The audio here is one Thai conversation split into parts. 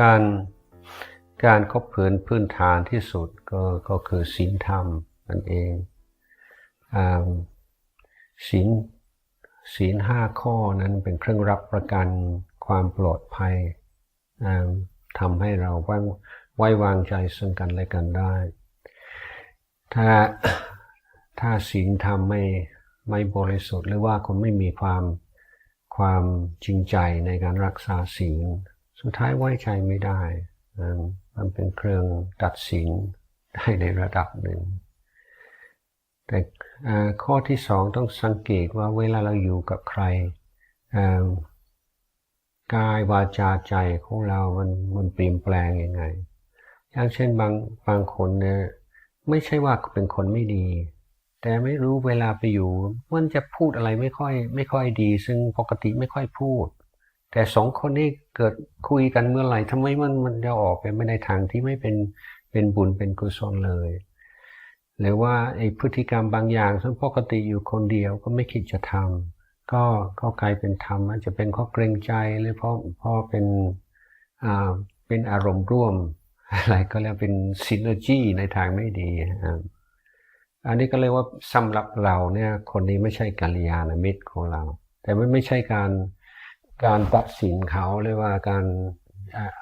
การการคบเพื่อนพื้นฐานที่สุดก็ก็คือศีลธรรมนั่นเองศีลศีลห้าข้อนั้นเป็นเครื่องรับประกันความปลอดภัยอ่าทำให้เราไว้ไว้วางใจซึ่งกันและกันได้ ถ้าถ้าศีลธรรมไม่ไม่บริสุทธิ์หรือว่าคนไม่มีความความจริงใจในการรักษาศีล สุดท้ายไว้ใจไม่ได้ มันเป็นเครื่องตัดสินได้ในระดับหนึ่ง แต่ข้อที่สองต้องสังเกตว่าเวลาเราอยู่กับใครกายวาจาใจของเรา มันมันเปลี่ยนแปลงยังไง อย่างเช่นบางบางคนเนี่ยไม่ใช่ว่าเป็นคนไม่ดี แต่ไม่รู้เวลาไปอยู่ มันจะพูดอะไรไม่ค่อย ไม่ค่อยดี ซึ่งปกติไม่ค่อยพูด แต่สองคนนี้เกิดคุยกันเมื่อไหร่ทำไมมันมันจะออกไปไม่ในทางที่ไม่เป็นเป็นบุญเป็นกุศลเลยหรือว่าไอ้พฤติกรรมบางอย่างซึ่งปกติอยู่คนเดียวก็ไม่คิดจะทำก็ก็กลายเป็นธรรมอาจจะเป็นข้อเกรงใจหรือเพราะเพราะเป็นอ่าเป็นอารมณ์ร่วมอะไรก็เรียกเป็นซินเนอร์จีในทางไม่ดีอันนี้ก็เรียกว่าสำหรับเราเนี่ยคนนี้ไม่ใช่กัลยาณมิตรของเรา แต่ไม่ไม่ใช่การ การตัดสินเขาหรือว่าการ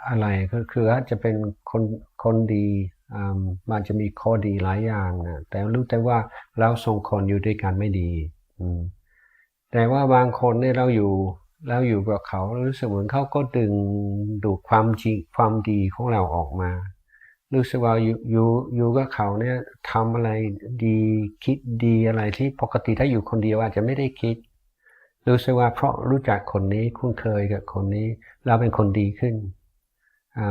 อะไรก็คืออาจจะเป็นคนคนดีอามันจะมีข้อดีหลายอย่างนะแต่รู้แต่ว่าเราส่งคนอยู่ด้วยกันไม่ดีแต่ว่าบางคนเนี่ยเราอยู่เราอยู่กับเขารู้สึกเหมือนเขาก็ดึงดูดความจริงความดีของเราออกมา รู้สึกว่าอยู่อยู่อยู่กับเขาเนี่ยทำอะไรดีคิดดีอะไรที่ปกติถ้าอยู่คนเดียวอาจจะไม่ได้คิด รู้สึกว่าเพราะรู้จักคนนี้คุ้นเคยกับคนนี้ เราเป็นคนดีขึ้น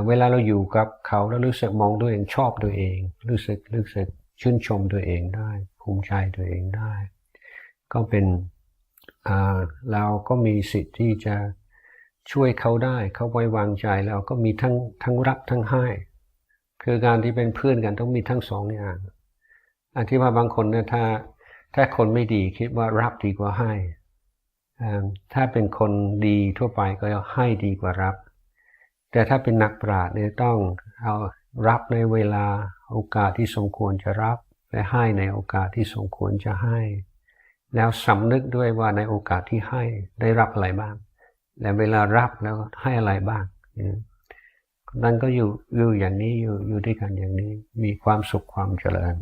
เวลาเราอยู่กับเขาแล้วรู้สึกมองตัวเองชอบตัวเอง รู้สึกรู้สึกชื่นชมตัวเองได้ ภูมิใจตัวเองได้ ก็เป็นเราก็มีสิทธิ์ที่จะช่วยเขาได้ เขาไว้วางใจเราก็มีทั้งทั้งรับทั้งให้ คือการที่เป็นเพื่อนกันต้องมีทั้งสองอย่างอันที่ว่าบางคนเนี่ยถ้าถ้าคนไม่ดีคิดว่ารับดีกว่าให้ ถ้าเป็นคนดีทั่วไปก็ให้ดีกว่ารับ แต่ถ้าเป็นนักปราชญ์เนี่ยต้องเอารับในเวลาโอกาสที่สมควรจะรับ และให้ในโอกาสที่สมควรจะให้ แล้วสำนึกด้วยว่าในโอกาสที่ให้ได้รับอะไรบ้าง และเวลารับแล้วให้อะไรบ้างนั่นก็อยู่อยู่อย่างนี้อยู่อยู่ด้วยกันอย่างนี้มีความสุขความเจริญ